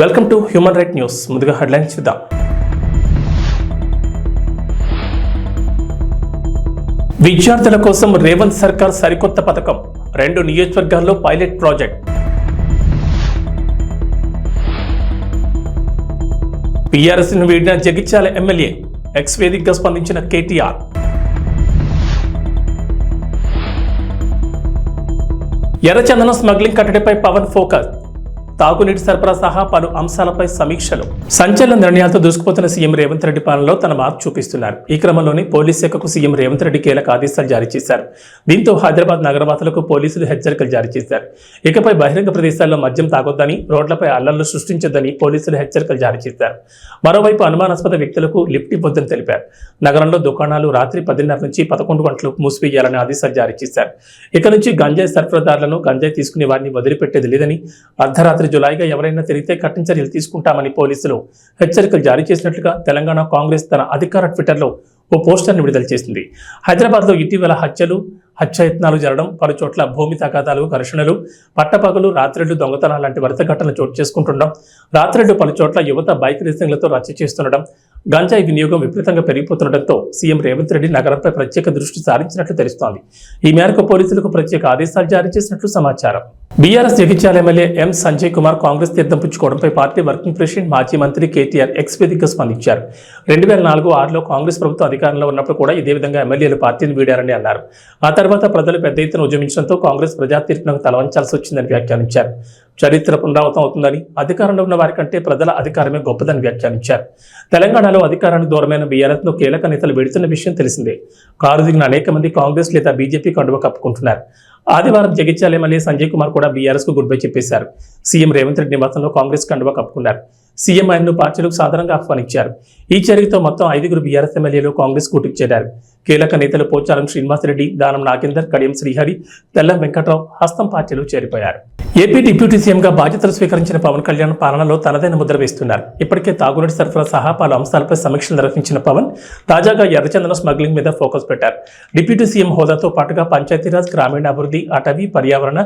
Welcome to human right news. ముందుగా headlines చూద్దాం. విద్యార్థుల కోసం రేవంత్ సర్కార్ సరికొత్త పథకం. రెండు నియోజకవర్గాల్లో పైలట్ ప్రాజెక్ట్. పిఆర్ఎస్ను వీడిన జగిత్యాల ఎమ్మెల్యే ఎక్స్ వేదికగా స్పందించిన కేటీఆర్. ఎర్రచందనం స్మగ్లింగ్ కట్టడిపై పవన్ ఫోకస్. తాగునీటి సరఫరా సహా పలు అంశాలపై సమీక్షలు. సంచలన నిర్ణయాలతో దూసుకుపోతున్న సీఎం రేవంత్ రెడ్డి పాలనలో తన మార్పు చూపిస్తున్నారు. ఈ క్రమంలోనే పోలీస్ శాఖకు సీఎం రేవంత్ రెడ్డి కీలక ఆదేశాలు జారీ చేశారు. దీంతో హైదరాబాద్ నగరవాసులకు పోలీసులు హెచ్చరికలు జారీ చేశారు. ఇకపై బహిరంగ ప్రదేశాల్లో మద్యం తాగొద్దని రోడ్లపై అల్లర్లు సృష్టించొద్దని పోలీసులు హెచ్చరికలు జారీ చేశారు. మరోవైపు అనుమానాస్పద వ్యక్తులకు లిఫ్ట్ ఇవ్వద్దని తెలిపారు. నగరంలో దుకాణాలు రాత్రి పదిన్నర నుంచి పదకొండు గంటలకు మూసివేయాలని ఆదేశాలు జారీ చేశారు. ఇక నుంచి గంజాయి సరఫరాదారులను గంజాయి తీసుకునే వారిని వదిలిపెట్టేది లేదని అర్ధరాత్రి జులైగా ఎవరైనా తిరిగితే కఠిన చర్యలు తీసుకుంటామని పోలీసులు హెచ్చరికలు జారీ చేసినట్లుగా తెలంగాణ కాంగ్రెస్ తన అధికార ట్విట్టర్లో ఓ పోస్టర్ని విడుదల చేసింది. హైదరాబాద్లో ఇటీవల హత్యలు హత్యాయత్నాలు జరగడం పలుచోట్ల భూమి తగాదాలు ఘర్షణలు పట్టపగలు రాత్రిళ్ళు దొంగతనాలు లాంటి వరుస ఘటనలు చోటు చేసుకుంటుండడం రాత్రిళ్ళు పలుచోట్ల యువత బైక్ రేసింగ్లతో రచ్చ చేస్తుండడం గంజాయి వినియోగం విపరీతంగా పెరిగిపోతుండటంతో సీఎం రేవంత్ రెడ్డి నగరంపై ప్రత్యేక దృష్టి సారించినట్లు తెలుస్తోంది. ఈ మేరకు పోలీసులకు ప్రత్యేక ఆదేశాలు జారీ చేసినట్లు సమాచారం. బీఆర్ఎస్ జగిత్యాల ఎమ్మెల్యే ఎం సంజయ్ కుమార్ కాంగ్రెస్ తీర్థం పుచ్చుకోవడంపై పార్టీ వర్కింగ్ ప్రెసిడెంట్ మాజీ మంత్రి కేటీఆర్ ఎక్స్ వేదికగా స్పందించారు. రెండు వేల నాలుగు ఆరులో కాంగ్రెస్ ప్రభుత్వం అధికారంలో ఉన్నప్పుడు కూడా ఇదే విధంగా ఎమ్మెల్యేలు పార్టీని వీడారని అన్నారు. ఆ తర్వాత ప్రజలు పెద్ద ఎత్తున ఉద్యమించడంతో కాంగ్రెస్ ప్రజా తీర్పునకు తలవంచాల్సి వచ్చిందని వ్యాఖ్యానించారు. చరిత్ర పునరావృతం అవుతుందని అధికారంలో ఉన్న వారి కంటే ప్రజల అధికారమే గొప్పదని వ్యాఖ్యానించారు. తెలంగాణలో అధికారానికి దూరమైన బీఆర్ఎస్ను కీలక నేతలు వెడుతున్న విషయం తెలిసిందే. కారు దిగిన అనేక మంది కాంగ్రెస్ లేదా బీజేపీ కండువ కప్పుకుంటున్నారు. ఆదివారం జగిత్యాల ఎమ్మెల్యే సంజయ్ కుమార్ కూడా బీఆర్ఎస్కు గుడ్ బై చెప్పేశారు. సీఎం రేవంత్ రెడ్డి నివాసంలో కాంగ్రెస్ కండువ కప్పుకున్నారు. సీఎం ఆయన్ను పార్టీలకు సాధారణంగా ఆహ్వానించారు. ఈ చర్యతో మొత్తం ఐదుగురు బీఆర్ఎస్ ఎమ్మెల్యేలు కాంగ్రెస్ కూటికి చేరారు. కీలక నేతలు పోచారం శ్రీనివాసరెడ్డి దానం నాగేందర్ కడియం శ్రీహరి తెల్లం వెంకట్రావు హస్తం పార్టీలో చేరిపోయారు. ఏపీ డిప్యూటీ సీఎంగా బాధ్యతలు స్వీకరించిన పవన్ కళ్యాణ్ పాలనలో తనదైన ముద్ర వేస్తున్నారు. ఇప్పటికే తాగునీటి సరఫరా సహా పలు అంశాలపై సమీక్షలు నిర్వహించిన పవన్ తాజాగా ఎర్రచందనం స్మగ్లింగ్ మీద ఫోకస్ పెట్టారు. డిప్యూటీ సీఎం హోదాతో పాటుగా పంచాయతీరాజ్ గ్రామీణాభివృద్ధి అటవీ పర్యావరణ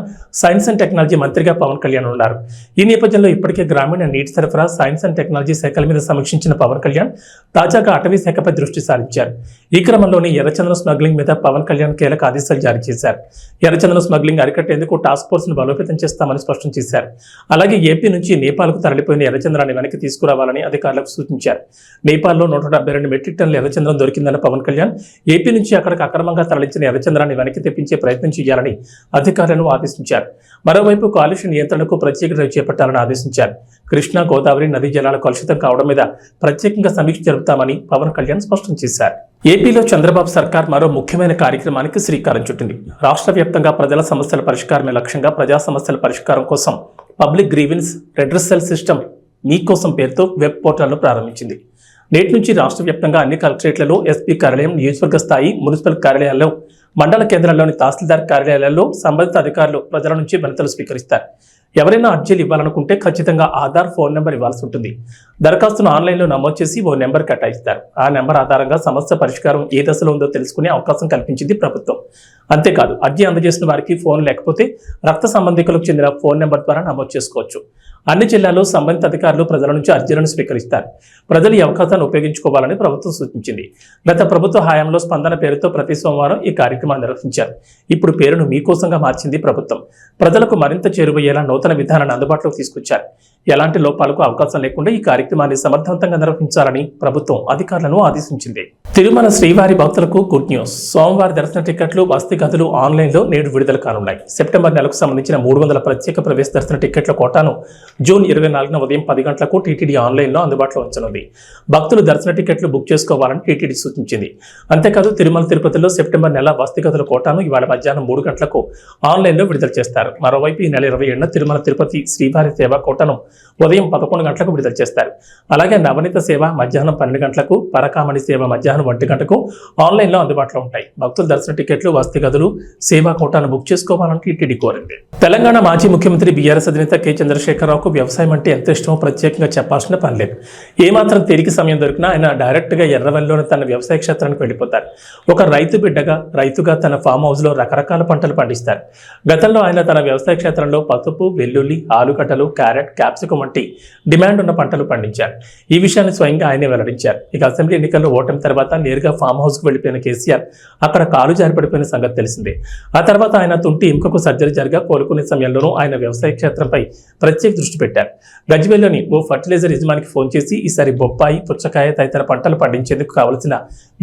సైన్స్ అండ్ టెక్నాలజీ మంత్రిగా పవన్ కళ్యాణ్ ఉన్నారు. ఈ నేపథ్యంలో ఇప్పటికే గ్రామీణ నీటి సరఫరా సైన్స్ అండ్ టెక్నాలజీ శాఖల మీద సమీక్షించిన పవన్ కళ్యాణ్ తాజాగా అటవీ శాఖపై దృష్టి సారించారు. ఈ క్రమంలో క్రమంలోనే ఎర్రచందనం స్మగ్లింగ్ మీద పవన్ కళ్యాణ్ కీలక ఆదేశాలు జారీ చేశారు. ఎర్రచందనం స్మగ్లింగ్ అరికట్టేందుకు టాస్క్ ఫోర్స్ను బలోపేతం చేస్తామని స్పష్టం చేశారు. అలాగే ఏపీ నుంచి నేపాల్కు తరలిపోయిన ఎర్రచంద్రాన్ని వెనక్కి తీసుకురావాలని అధికారులకు సూచించారు. నేపాల్లో నూట డెబ్బై రెండు మెట్రిక్ టన్నుల ఎర్రచంద్రం దొరికిందన్న పవన్ కళ్యాణ్ ఏపీ నుంచి అక్కడికి అక్రమంగా తరలించిన ఎర్రచంద్రాన్ని వెనక్కి తెప్పించే ప్రయత్నం చేయాలని అధికారులను ఆదేశించారు. మరోవైపు కాలుష్య నియంత్రణకు ప్రత్యేక డ్రైవ్ చేపట్టాలని ఆదేశించారు. కృష్ణా గోదావరి నదీ జలాలు కలుషితం కావడం మీద ప్రత్యేకంగా సమీక్ష జరుపుతామని పవన్ కళ్యాణ్ స్పష్టం చేశారు. ఏపీలో చంద్రబాబు సర్కార్ మరో ముఖ్యమైన కార్యక్రమానికి శ్రీకారం చుట్టింది. రాష్ట్ర వ్యాప్తంగా ప్రజల సమస్యల పరిష్కారమే లక్ష్యంగా ప్రజా సమస్యల పరిష్కారం కోసం పబ్లిక్ గ్రీవెన్స్ రెడ్రెసల్ సిస్టమ్ మీకోసం పేరుతో వెబ్ పోర్టల్ను ప్రారంభించింది. నేటి నుంచి రాష్ట్ర వ్యాప్తంగా అన్ని కలెక్టరేట్లలో ఎస్పీ కార్యాలయం నియోజకవర్గ స్థాయి మున్సిపల్ కార్యాలయాల్లో మండల కేంద్రాల్లోని తహసీల్దార్ కార్యాలయాల్లో సంబంధిత అధికారులు ప్రజల నుంచి వినతులు స్వీకరిస్తారు. ఎవరైనా అర్జీలు ఇవ్వాలనుకుంటే ఖచ్చితంగా ఆధార్ ఫోన్ నెంబర్ ఇవ్వాల్సి ఉంటుంది. దరఖాస్తును ఆన్లైన్లో నమోదు చేసి ఓ నెంబర్ కేటాయిస్తారు. ఆ నెంబర్ ఆధారంగా సమస్య పరిష్కారం ఏ దశలో ఉందో తెలుసుకునే అవకాశం కల్పించింది ప్రభుత్వం. అంతేకాదు అర్జీ అందజేసిన వారికి ఫోన్ లేకపోతే రక్త సంబంధికులకు చెందిన ఫోన్ నెంబర్ ద్వారా నమోదు చేసుకోవచ్చు. అన్ని జిల్లాల్లో సంబంధిత అధికారులు ప్రజల నుంచి అర్జీలను స్వీకరిస్తారు. ప్రజలు ఈ అవకాశాన్ని ఉపయోగించుకోవాలని ప్రభుత్వం సూచించింది. గత ప్రభుత్వ హయాంలో స్పందన పేరుతో ప్రతి సోమవారం ఈ కార్యక్రమాన్ని నిర్వహించారు. ఇప్పుడు పేరును మీకోసంగా మార్చింది ప్రభుత్వం. ప్రజలకు మరింత చేరువయ్యేలా నూతన విధానాన్ని అందుబాటులోకి తీసుకొచ్చారు. ఎలాంటి లోపాలకు అవకాశం లేకుండా ఈ కార్యక్రమాన్ని సమర్థవంతంగా నిర్వహించాలని ప్రభుత్వం అధికారులను ఆదేశించింది. తిరుమల శ్రీవారి భక్తులకు గుడ్ న్యూస్. సోమవారి దర్శన టికెట్లు వసతి గదులు ఆన్లైన్లో నేడు విడుదల కానున్నాయి. సెప్టెంబర్ నెలకు సంబంధించిన మూడు వందల ప్రత్యేక ప్రవేశ దర్శన టికెట్ల కోటాను జూన్ ఇరవై నాలుగున ఉదయం పది గంటలకు టీటీడీ ఆన్లైన్లో అందుబాటులో ఉంచనుంది. భక్తులు దర్శన టికెట్లు బుక్ చేసుకోవాలని టీటీడీ సూచించింది. అంతేకాదు తిరుమల తిరుపతిలో సెప్టెంబర్ నెల వసతి గదుల కోటాను ఇవాళ మధ్యాహ్నం మూడు గంటలకు ఆన్లైన్లో విడుదల చేస్తారు. మరోవైపు ఈ నెల ఇరవై ఏడున తిరుమల తిరుపతి శ్రీవారి సేవా కోటను ఉదయం పదకొండు గంటలకు విడుదల చేస్తారు. అలాగే నవనీత సేవ మధ్యాహ్నం పన్నెండు గంటలకు పరకామణి సేవ మధ్యాహ్నం ఒంటి గంటకు ఆన్లైన్లో అందుబాటులో ఉంటాయి. భక్తుల దర్శన టికెట్లు వసతి గదులు సేవా కోటాను బుక్ చేసుకోవాలని టీటీడీ కోరింది. తెలంగాణ మాజీ ముఖ్యమంత్రి బీఆర్ఎస్ అధినేత కె చంద్రశేఖరరావుకు వ్యవసాయం అంటే ఎంత ఇష్టమో ప్రత్యేకంగా చెప్పాల్సిన పని లేదు. ఏమాత్రం తిరిగి సమయం దొరికినా ఆయన డైరెక్ట్గా ఎర్రవల్లిలోని తన వ్యవసాయ క్షేత్రానికి వెళ్ళిపోతారు. ఒక రైతు బిడ్డగా రైతుగా తన ఫామ్ హౌస్లో రకరకాల పంటలు పండిస్తారు. గతంలో ఆయన తన వ్యవసాయ క్షేత్రంలో పసుపు వెల్లుల్లి ఆలుగడ్డలు క్యారెట్ క్యాప్సికం క్యాప్సికం వంటి డిమాండ్ ఉన్న పంటలు పండించారు. ఈ విషయాన్ని స్వయంగా ఆయనే వెల్లడించారు. ఇక అసెంబ్లీ ఎన్నికల్లో ఓటమి తర్వాత నేరుగా ఫామ్ హౌస్కు వెళ్ళిపోయిన కేసీఆర్ అక్కడ కాలు జారిపడిపోయిన సంగతి తెలిసిందే. ఆ తర్వాత ఆయన తుంటి ఎముకకు సర్జరీ జరగా కోలుకునే సమయంలోనూ ఆయన వ్యవసాయ క్షేత్రంపై ప్రత్యేక దృష్టి పెట్టారు. గజ్వేల్లోని ఓ ఫర్టిలైజర్ యజమానికి ఫోన్ చేసి ఈసారి బొప్పాయి పుచ్చకాయ తదితర పంటలు పండించేందుకు కావలసిన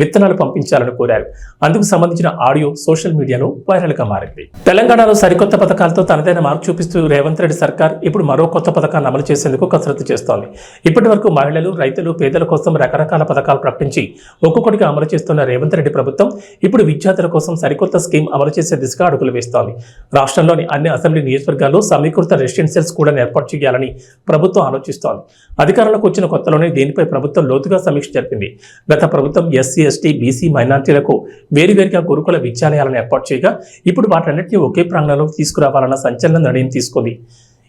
విత్తనాలు పంపించాలని కోరారు. అందుకు సంబంధించిన ఆడియో సోషల్ మీడియాలో వైరల్గా మారింది. తెలంగాణలో సరికొత్త పథకాలతో తనదైన మార్పు చూపిస్తూ రేవంత్ రెడ్డి సర్కార్ ఇప్పుడు మరో కొత్త పథకాన్ని అమలు చేసేందుకు కసరత్తు చేస్తోంది. ఇప్పటి వరకు మహిళలు రైతులు పేదల కోసం రకరకాల పథకాలు ప్రకటించి ఒక్కొక్కటిగా అమలు చేస్తున్న రేవంత్ రెడ్డి ప్రభుత్వం ఇప్పుడు విద్యార్థుల కోసం సరికొత్త స్కీమ్ అమలు చేసే దిశగా అడుగులు వేస్తోంది. రాష్ట్రంలోని అన్ని అసెంబ్లీ నియోజకవర్గాల్లో సమీకృత రెసిడెన్షియల్ కూడా ఏర్పాటు చేయాలని ప్రభుత్వం ఆలోచిస్తోంది. అధికారంలోకి వచ్చిన కొత్తలోనే దీనిపై ప్రభుత్వం లోతుగా సమీక్ష జరిపింది. గత ప్రభుత్వం ఎస్సీ ఎస్టీ బీసీ మైనార్టీలకు వేరువేరుగా గురుకుల విద్యాలయాలను ఏర్పాటు చేయగా ఇప్పుడు వాటన్నింటినీ ఒకే ప్రాంగణంలో తీసుకురావాలన్న సంచలన నిర్ణయం తీసుకుంది.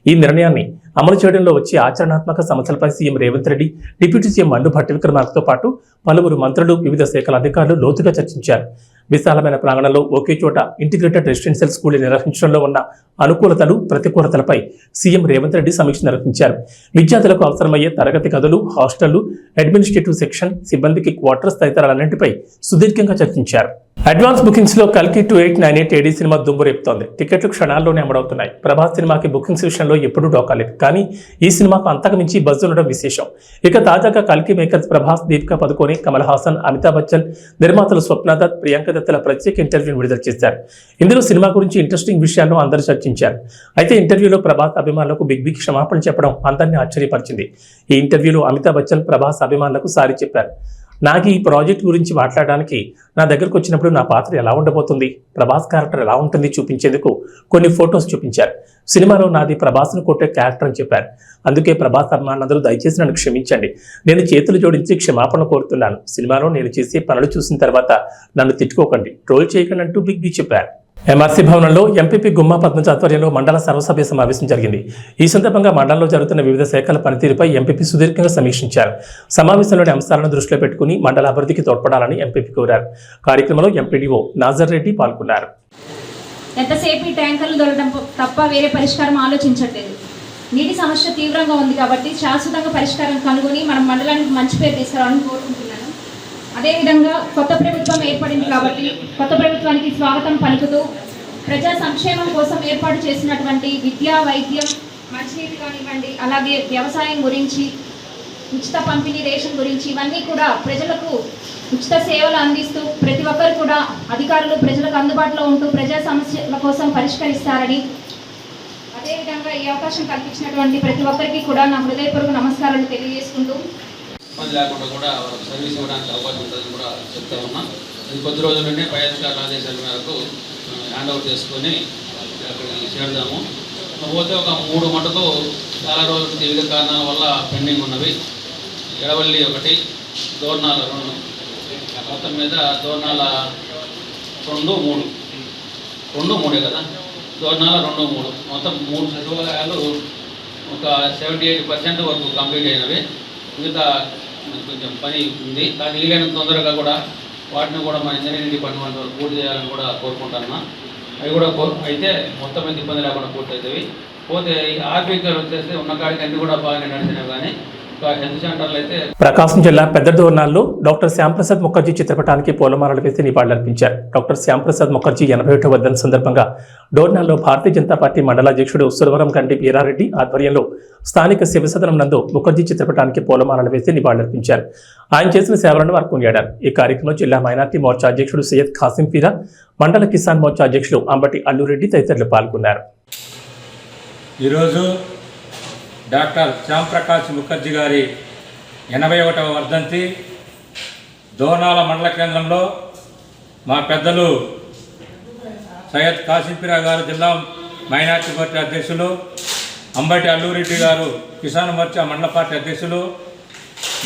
ఈ నిర్ణయాన్ని అమలు చేయడంలో వచ్చే ఆచరణాత్మక సమస్యలపై CM Revanth Reddy deputy CM మండు భట్టి విక్రమార్కతో పాటు పలువురు మంత్రులు వివిధ శాఖల అధికారులు లోతుగా చర్చించారు. విశాలమైన ప్రాంగణంలో ఒకే చోట ఇంటిగ్రేటెడ్ రెసిడెన్షియల్ స్కూల్ నిర్వహించడంలో ఉన్న అనుకూలతలు ప్రతికూలతలపై సీఎం రేవంత్ రెడ్డి సమీక్ష నిర్వహించారు. విద్యార్థులకు అవసరమయ్యే తరగతి గదులు హాస్టళ్ళు అడ్మినిస్ట్రేటివ్ సెక్షన్ సిబ్బందికి క్వార్టర్స్ తదితరాలన్నింటిపై సుదీర్ఘంగా చర్చించారు. అడ్వాన్స్ బుకింగ్స్లో కల్కి two eight nine eight AD cinema దుమ్ము రేపుతోంది. టికెట్లు క్షణాల్లోనే అమడవుతున్నాయి ప్రభాస్ సినిమాకి బుకింగ్స్ విషయంలో ఎప్పుడూ డోకాలేదు కానీ ఈ సినిమాకు అంతకు మించి బజ్ ఉండడం విశేషం. ఇక తాజాగా కల్కి మేకర్స్ ప్రభాస్ దీపికా పదుకోని కమల్ హాసన్ అమితాబ్ బచ్చన్ నిర్మాతలు స్వప్నదత్ ప్రియాంక దత్తల ప్రత్యేక ఇంటర్వ్యూను విడుదల చేశారు. ఇందులో సినిమా గురించి ఇంట్రెస్టింగ్ విషయాలను అందరూ చర్చించారు. అయితే ఇంటర్వ్యూలో ప్రభాస్ అభిమానులకు బిగ్ బిగ్ క్షమాపణ చెప్పడం అందరినీ ఆశ్చర్యపరిచింది. ఈ ఇంటర్వ్యూలో అమితాబ్ బచ్చన్ ప్రభాస్ అభిమానులకు సారి చెప్పారు. నాకు ఈ ప్రాజెక్ట్ గురించి మాట్లాడడానికి నా దగ్గరకు వచ్చినప్పుడు నా పాత్ర ఎలా ఉండబోతుంది? ప్రభాస్ క్యారెక్టర్ ఎలా ఉంటుంది చూపించేందుకు కొన్ని ఫొటోస్ చూపించారు. సినిమాలో నాది ప్రభాస్ను కొట్టే క్యారెక్టర్ అని చెప్పారు. అందుకే ప్రభాస్ అభిమానులందరూ దయచేసి నన్ను క్షమించండి. నేను చేతులు జోడించి క్షమాపణ కోరుతున్నాను. సినిమాలో నేను చేసే పనులు చూసిన తర్వాత నన్ను తిట్టుకోకండి. ట్రోల్ చేయకండి అంటూ బిగ్ బి చెప్పారు. ఎంఆర్సీ భవనంలో ఎంపీపీ గుమ్మా పద్మజ ఆధ్వర్యంలో మండల సర్వసభ్య సమావేశం జరిగింది. ఈ సందర్భంగా మండలంలో జరుగుతున్న వివిధ శాఖల పనితీరుపై ఎంపీపీ సుదీర్ఘంగా సమీక్షించారు. సమావేశంలోని అంశాలను దృష్టిలో పెట్టుకుని మండల అభివృద్ధికి తోడ్పడాలని ఎంపీపీ కోరారు. కార్యక్రమంలో ఎంపీడీఓ నాజర్ రెడ్డి పాల్గొన్నారు. ఎంతసేపు ఈ ట్యాంకర్లు దొరకడం తప్ప వేరే పరిష్కారం ఆలోచించట్లేదు. నీటి సమస్య తీవ్రంగా ఉంది కాబట్టి శాశ్వతంగా పరిష్కారం కనుగొని మనం మండలానికి మంచి పేరు తీసుకురావాలని కోరుకుంటున్నాం. అదేవిధంగా కొత్త ప్రభుత్వం ఏర్పడింది కాబట్టి కొత్త ప్రభుత్వానికి స్వాగతం పలుకుతూ ప్రజా సంక్షేమం కోసం ఏర్పాటు చేసినటువంటి విద్య వైద్యం మంచినీటి కానివ్వండి అలాగే వ్యవసాయం గురించి ఉచిత పంపిణీ రేషన్ గురించి ఇవన్నీ కూడా ప్రజలకు ఉచిత సేవలు అందిస్తూ ప్రతి ఒక్కరు కూడా అధికారులు ప్రజలకు అందుబాటులో ఉంటూ ప్రజా సమస్యల కోసం పరిష్కరిస్తారని అదేవిధంగా ఈ అవకాశం కల్పించినటువంటి ప్రతి ఒక్కరికి కూడా నా హృదయపూర్వక నమస్కారాలు తెలియజేసుకుంటూ ఇబ్బంది లేకుండా కూడా వాళ్ళకి సర్వీస్ ఇవ్వడానికి అవకాశం ఉంటుందని కూడా చెప్తా ఉన్నాం. ఇది కొద్ది రోజుల్లోనే పై అధికారుల ఆదేశాల మేరకు హ్యాండ్ ఓవర్ చేసుకొని అక్కడికి చేరుదాము. పోతే ఒక మూడు మటుకు చాలా రోజులు వివిధ కారణాల వల్ల పెండింగ్ ఉన్నవి. ఎడవల్లి ఒకటి దోర్నాల రెండు. మొత్తం మీద దోర్నాల రెండు మూడు. రెండు మూడే కదా? దోర్నాల రెండు మూడు. మొత్తం మూడు సచివాలయాలు ఒక సెవెంటీ ఎయిట్ పర్సెంట్ వరకు కంప్లీట్ అయినవి. మిగతా కొంచెం పని ఉంది. కానీ వీలైనంత తొందరగా కూడా వాటిని కూడా మన ఇంజనీరింగ్ డిపార్ట్మెంట్ వరకు పూర్తి చేయాలని కూడా కోరుకుంటున్నా. అవి కూడా కో అయితే మొత్తం మీద ఇబ్బంది లేకుండా పూర్తి అవుతాయి పోతే ఈ వచ్చేసి వచ్చేస్తే ఉన్న కాడికి అన్ని కూడా బాగానే నడిచినా కానీ ప్రకాశం జిల్లా పెద్ద దోర్నాల్లో డాక్టర్ శ్యాంప్రసాద్ ముఖర్జీ చిత్రపటానికి పూలమాలలు వేసి నివాళులర్పించారు. డాక్టర్ శ్యాంప్రసాద్ ముఖర్జీ ఎనభై ఒకటో వర్ధన సందర్భంగా డోర్నాల్లో భారతీయ జనతా పార్టీ మండలాధ్యక్షుడు సురవరం కంటి వీరారెడ్డి ఆధ్వర్యంలో స్థానిక శివసదనం నందు ముఖర్జీ చిత్రపటానికి పూలమాలలు వేసి నివాళులర్పించారు. ఆయన చేసిన సేవలను వారు కొనియాడారు. ఈ కార్యక్రమంలో జిల్లా మైనార్టీ మోర్చా అధ్యక్షుడు సయ్యద్ ఖాసిం పీరా మండల కిసాన్ మోర్చా అధ్యక్షుడు అంబటి అల్లురెడ్డి తదితరులు పాల్గొన్నారు. ఈరోజు డాక్టర్ శ్యాంప్రకాష్ ముఖర్జీ గారి ఎనభై ఒకటవ వర్ధంతి దోనాల మండల కేంద్రంలో మా పెద్దలు సయ్యద్ కాసింపిరా గారు జిల్లా మైనార్టీ పార్టీ అధ్యక్షులు అంబటి అల్లూరెడ్డి గారు కిసాన్ మోర్చా మండల పార్టీ అధ్యక్షులు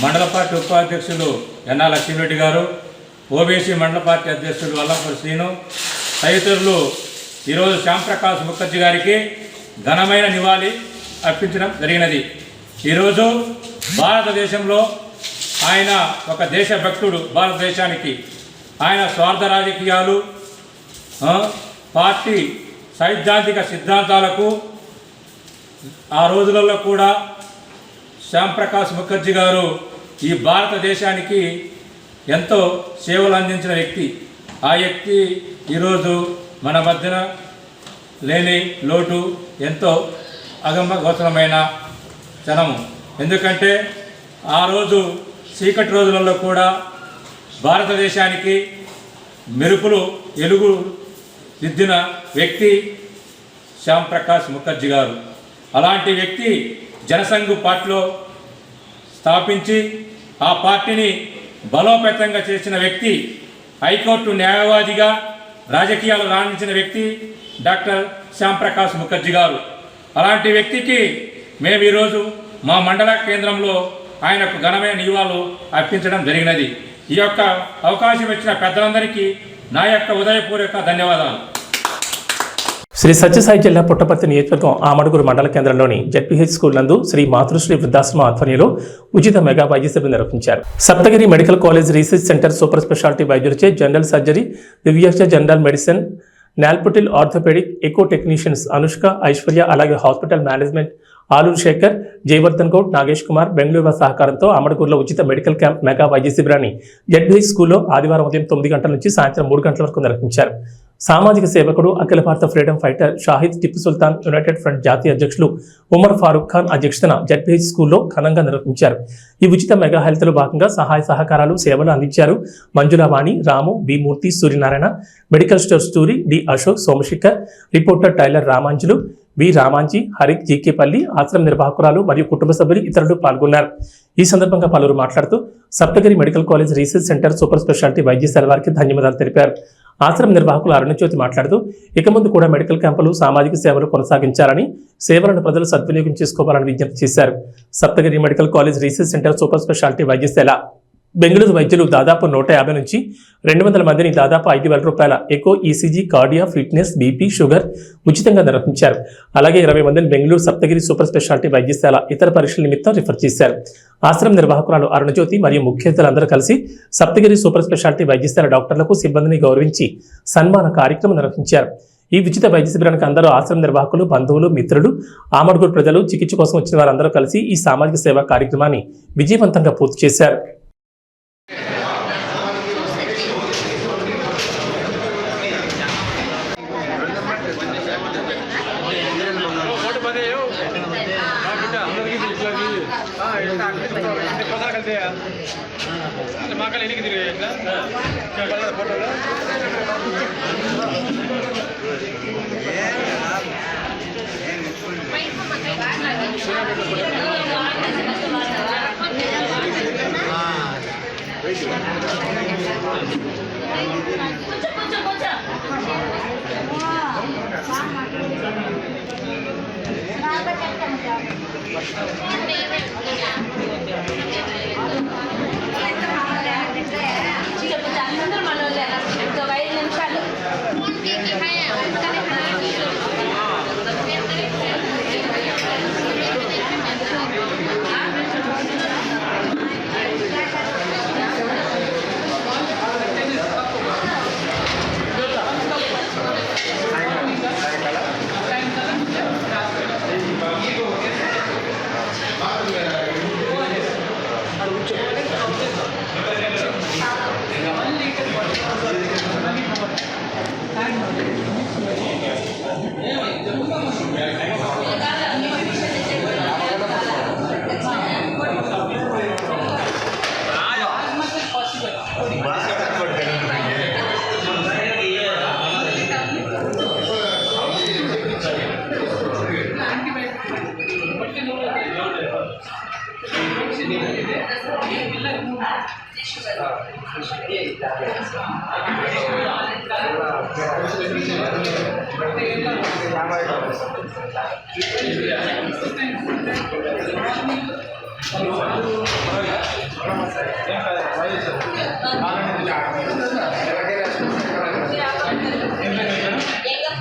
మండల పార్టీ ఉపాధ్యక్షులు ఎన్నా లక్ష్మీరెడ్డి గారు ఓబీసీ మండల పార్టీ అధ్యక్షులు వల్లపూరి శ్రీను తదితరులు ఈరోజు శ్యాంప్రకాష్ ముఖర్జీ గారికి ఘనమైన నివాళి. అర్పించడం జరిగినది. ఈరోజు భారతదేశంలో ఆయన ఒక దేశభక్తుడు భారతదేశానికి. ఆయన స్వార్థ రాజకీయాలు పార్టీ సైద్ధాంతిక సిద్ధాంతాలకు ఆ రోజులలో కూడా శ్యాంప్రకాష్ ముఖర్జీ గారు ఈ భారతదేశానికి ఎంతో సేవలు అందించిన వ్యక్తి. ఆ వ్యక్తి ఈరోజు మన మధ్యన లేని లోటు ఎంతో అగమ గోచరమైన జనము. ఎందుకంటే ఆ రోజు చీకటి రోజులలో కూడా భారతదేశానికి మెరుపులు ఎలుగు దిద్దిన వ్యక్తి శ్యామ్ ప్రకాష్ ముఖర్జీ గారు. అలాంటి వ్యక్తి జనసంఘ్ పార్టీలో స్థాపించి ఆ పార్టీని బలోపేతంగా చేసిన వ్యక్తి హైకోర్టు న్యాయవాదిగా రాజకీయాలు రాణించిన వ్యక్తి డాక్టర్ శ్యామ్ ప్రకాష్ ముఖర్జీ గారు. అలాంటి వ్యక్తికి మేము ఈరోజు మా మండల కేంద్రంలో ఆయనకు ఘనమైన నివాళులు అర్పించడం జరిగినది. ఈ యొక్క అవకాశం ఇచ్చిన పెద్దలందరికీ నా యొక్క ఉదయపూర్వక ధన్యవాదాలు. శ్రీ సత్యసాయి జిల్లా పుట్టపర్తి నియోజకవర్గం ఆమడుగురు మండల కేంద్రంలోని జడ్పీహెచ్ స్కూల్ నందు శ్రీ మాతృశ్రీ వృద్ధాశ్రమ ఆధ్వర్యంలో ఉచిత మెగా వైద్య సభ నిర్వహించారు. Saptagiri medical college research centre super speciality వైద్యులచే general surgery Divyaksha general medicine నాల్పటిల్ orthopaedic echo technicians Anushka Aishwarya అలాగే హాస్పిటల్ మేనేజ్మెంట్ ఆలూరు శేఖర్ జయవర్ధన్ గౌడ్ నాగేష్ కుమార్ బెంగళూరు సహకారంతో అమడకూరులో ఉచిత మెడికల్ క్యాంప్ మెగా వైద్య శిబిరాన్ని జడ్బీహెచ్ స్కూల్లో ఆదివారం ఉదయం తొమ్మిది గంటల నుంచి సాయంత్రం మూడు గంటల వరకు నిర్వహించారు. సామాజిక సేవకుడు అఖిల భారత freedom fighter Shahid Tipu Sultan united front జాతీయ అధ్యక్షులు ఉమర్ ఫారూక్ ఖాన్ అధ్యక్షతన జడ్పీహెచ్ స్కూల్లో ఘనంగా నిర్వహించారు. ఈ ఉచిత మెగా హెల్త్లో భాగంగా సహాయ సహకారాలు సేవలు అందించారు Manjulavani Ramu B Murthy Suryanarayana medical store స్టూరి D Ashok Somashekar reporter tailor Ramanjulu V Ramanji హరిక్ జీకేపల్లి ఆశ్రమ నిర్వాహకురాలు మరియు కుటుంబ సభ్యులు ఇతరులు పాల్గొన్నారు. ఈ సందర్భంగా పలువురు మాట్లాడుతూ Saptagiri medical college research centre super speciality వైద్యశాల వారికి ధన్యవాదాలు తెలిపారు. ఆశ్రమ నిర్వాహకులు అరుణజ్యోతి మాట్లాడుతూ ఇక ముందు కూడా మెడికల్ క్యాంపులు సామాజిక సేవలు కొనసాగించాలని సేవలను ప్రజలు సద్వినియోగం చేసుకోవాలని విజ్ఞప్తి చేశారు. Saptagiri medical college research centre super speciality వైద్యశాల బెంగళూరు వైద్యులు దాదాపు నూట యాభై నుంచి రెండు వందల మందిని దాదాపు ఐదు వేల రూపాయల echo ECG cardiac fitness BP sugar ఉచితంగా నిర్వహించారు. అలాగే ఇరవై మందిని బెంగళూరు సప్తగిరి సూపర్ స్పెషాలిటీ వైద్యశాల ఇతర పరీక్షల నిమిత్తం రిఫర్ చేశారు. ఆశ్రమ నిర్వాహకురాలు అరుణజ్యోతి మరియు ముఖ్య అతిథులందరూ కలిసి సప్తగిరి సూపర్ స్పెషాలిటీ వైద్యశాల డాక్టర్లకు సిబ్బందిని గౌరవించి సన్మాన కార్యక్రమం నిర్వహించారు. ఈ ఉచిత వైద్య శిబిరానికి అందరూ ఆశ్రమ నిర్వాహకులు బంధువులు మిత్రులు ఆమడుగురు ప్రజలు చికిత్స కోసం వచ్చిన వారందరూ కలిసి ఈ సామాజిక సేవా కార్యక్రమాన్ని విజయవంతంగా పూర్తి చేశారు. Thank you.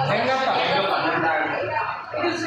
ಹೆಂಗಪ್ಪ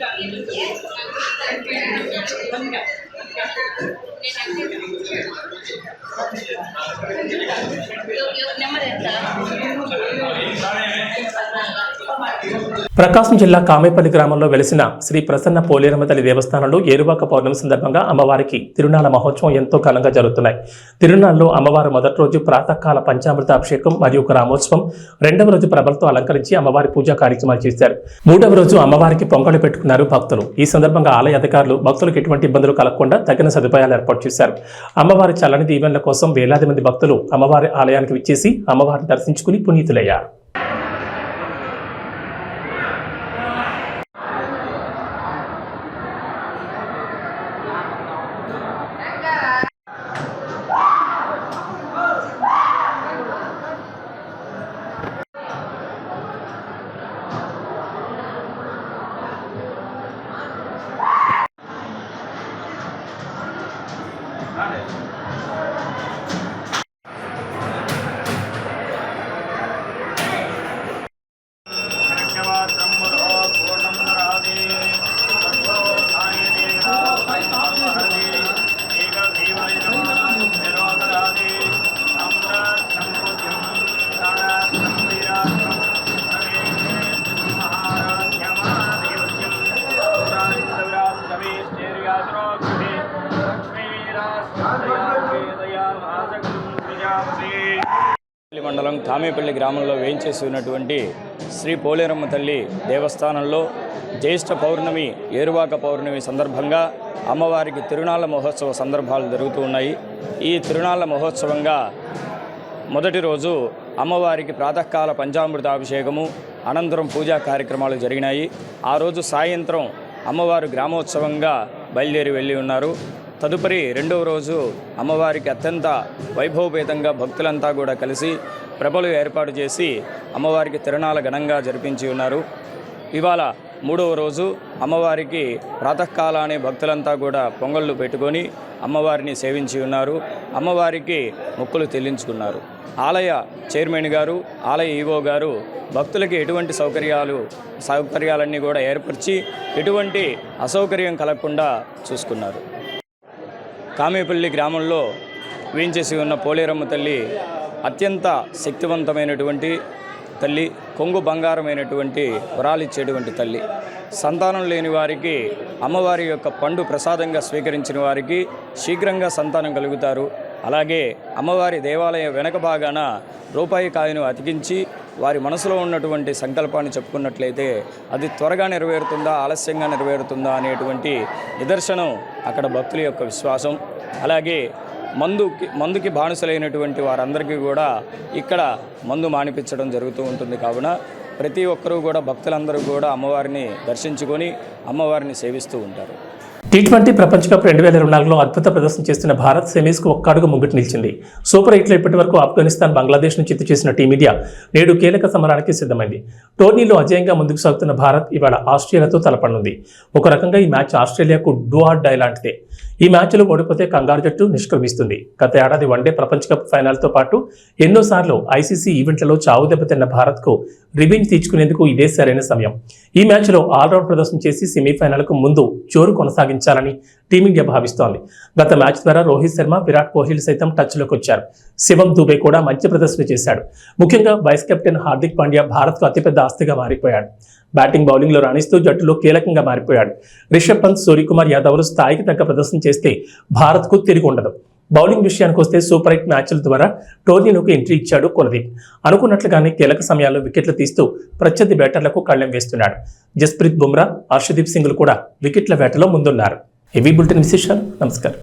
నెమ్మది ఎంత ప్రకాశం జిల్లా కామేపల్లి గ్రామంలో వెలిసిన శ్రీ ప్రసన్న పోలేరమ్మ తల్లి దేవస్థానంలో ఏరువాక పౌర్ణమి సందర్భంగా అమ్మవారికి తిరునాళ మహోత్సవం ఎంతో ఘనంగా జరుగుతున్నాయి. తిరునాళ్ళలో అమ్మవారు మొదటి రోజు ప్రాతకాల పంచామృత అభిషేకం మరియు ఒక రామోత్సవం రెండవ రోజు ప్రభలతో అలంకరించి అమ్మవారి పూజా కార్యక్రమాలు చేశారు. మూడవ రోజు అమ్మవారికి పొంగళ్ళు పెట్టుకున్నారు భక్తులు. ఈ సందర్భంగా ఆలయ అధికారులు భక్తులకు ఎటువంటి ఇబ్బందులు కలగకుండా తగిన సదుపాయాలు ఏర్పాటు చేశారు. అమ్మవారి చల్లని దీవెనల కోసం వేలాది మంది భక్తులు అమ్మవారి ఆలయానికి విచ్చేసి అమ్మవారిని దర్శించుకుని పునీతులయ్యారు. రామేపల్లి గ్రామంలో వేయించేసి ఉన్నటువంటి శ్రీ పోలేరమ్మ తల్లి దేవస్థానంలో జ్యేష్ఠ పౌర్ణమి ఏరువాక పౌర్ణమి సందర్భంగా అమ్మవారికి తిరునాళ్ళ మహోత్సవ సందర్భాలు జరుగుతూ ఉన్నాయి. ఈ తిరునాళ్ళ మహోత్సవంగా మొదటి రోజు అమ్మవారికి ప్రాతకాల పంచామృత అభిషేకము అనంతరం పూజా కార్యక్రమాలు జరిగినాయి. ఆ రోజు సాయంత్రం అమ్మవారు గ్రామోత్సవంగా బయలుదేరి వెళ్ళి ఉన్నారు. తదుపరి రెండవ రోజు అమ్మవారికి అత్యంత వైభవపేతంగా భక్తులంతా కూడా కలిసి ప్రభలు ఏర్పాటు చేసి అమ్మవారికి తిరణాల ఘనంగా జరిపించి ఉన్నారు. ఇవాళ మూడవ రోజు అమ్మవారికి ప్రాతకాలానే భక్తులంతా కూడా పొంగళ్ళు పెట్టుకొని అమ్మవారిని సేవించి ఉన్నారు. అమ్మవారికి మొక్కులు చెల్లించుకున్నారు. ఆలయ చైర్మన్ గారు ఆలయ ఈవో గారు భక్తులకి ఎటువంటి సౌకర్యాలు సౌకర్యాలన్నీ కూడా ఏర్పరిచి ఎటువంటి అసౌకర్యం కలగకుండా చూసుకున్నారు. కామేపల్లి గ్రామంలో వేయించేసి ఉన్న పోలేరమ్మ తల్లి అత్యంత శక్తివంతమైనటువంటి తల్లి కొంగు బంగారమైనటువంటి వరాలిచ్చేటువంటి తల్లి. సంతానం లేని వారికి అమ్మవారి యొక్క పండు ప్రసాదంగా స్వీకరించిన వారికి శీఘ్రంగా సంతానం కలుగుతారు. అలాగే అమ్మవారి దేవాలయం వెనక భాగాన రూపాయి కాయను అతికించి వారి మనసులో ఉన్నటువంటి సంకల్పాన్ని చెప్పుకున్నట్లయితే అది త్వరగా నెరవేరుతుందా ఆలస్యంగా నెరవేరుతుందా అనేటువంటి నిదర్శనం అక్కడ భక్తుల యొక్క విశ్వాసం. అలాగే మందుకి మందుకి బానిసలైనటువంటి వారందరికీ కూడా ఇక్కడ మందు మానిపించడం జరుగుతూ ఉంటుంది. కావున ప్రతి ఒక్కరూ కూడా భక్తులందరూ కూడా అమ్మవారిని దర్శించుకొని అమ్మవారిని సేవిస్తూ ఉంటారు. టీ ట్వంటీ ప్రపంచ కప్ రెండు వేల ఇరవై నాలుగులో అద్భుత ప్రదర్శన చేస్తున్న భారత్ సెమీస్కు ఒక్క అడుగు ముంగిటి నిలిచింది. సూపర్ ఎయిట్లో ఇప్పటి వరకు ఆఫ్ఘనిస్తాన్ బంగ్లాదేశ్ నుంచి ఎత్తు చేసిన టీమిండియా నేడు కీలక సమరానికి సిద్ధమైంది. టోర్నీలో అజయంగా ముందుకు సాగుతున్న భారత్ ఇవాళ ఆస్ట్రేలియాతో తలపడనుంది ఒక రకంగా ఈ మ్యాచ్ ఆస్ట్రేలియాకు డూ ఆర్ డై లాంటిదే ఈ మ్యాచ్లో ఓడిపోతే కంగారు జట్టు నిష్క్రమిస్తుంది. గత ఏడాది వన్డే ప్రపంచ కప్ ఫైనల్తో పాటు ఎన్నోసార్లు ఐసీసీ ఈవెంట్లలో చావు దెబ్బతిన్న భారత్కు రివెంజ్ తీర్చుకునేందుకు ఇదే సరైన సమయం. ఈ మ్యాచ్లో ఆల్రౌండ్ ప్రదర్శన చేసి సెమీఫైనల్కు ముందు జోరు కొనసాగించాలని టీమిండియా భావిస్తోంది. గత మ్యాచ్ ద్వారా రోహిత్ శర్మ విరాట్ కోహ్లీ సైతం టచ్లోకి వచ్చారు. శివం దుబే కూడా మంచి ప్రదర్శన చేశాడు. ముఖ్యంగా వైస్ కెప్టెన్ హార్దిక్ పాండ్యా భారత్కు అతిపెద్ద ఆస్తిగా మారిపోయాడు. బ్యాటింగ్ బౌలింగ్లో రాణిస్తూ జట్టులో కీలకంగా మారిపోయాడు. రిషబ్ పంత్ సూర్యకుమార్ యాదవ్లు స్థాయికి తగ్గ ప్రదర్శన చేస్తే భారత్కు తిరిగి ఉండదు. బౌలింగ్ విషయానికి వస్తే సూపర్ ఎయిట్ మ్యాచ్ల ద్వారా టోర్నీలోకి ఎంట్రీ ఇచ్చాడు కులదీప్. అనుకున్నట్లుగానే కీలక సమయాల్లో వికెట్లు తీస్తూ ప్రత్యర్థి బ్యాటర్లకు కళ్ళెం వేస్తున్నాడు. జస్ప్రీత్ బుమ్రా హర్షదీప్ సింగ్లు కూడా వికెట్ల వేటలో ముందున్నారు. హెవీ బులెటిన్ విశేషాలు? నమస్కారం.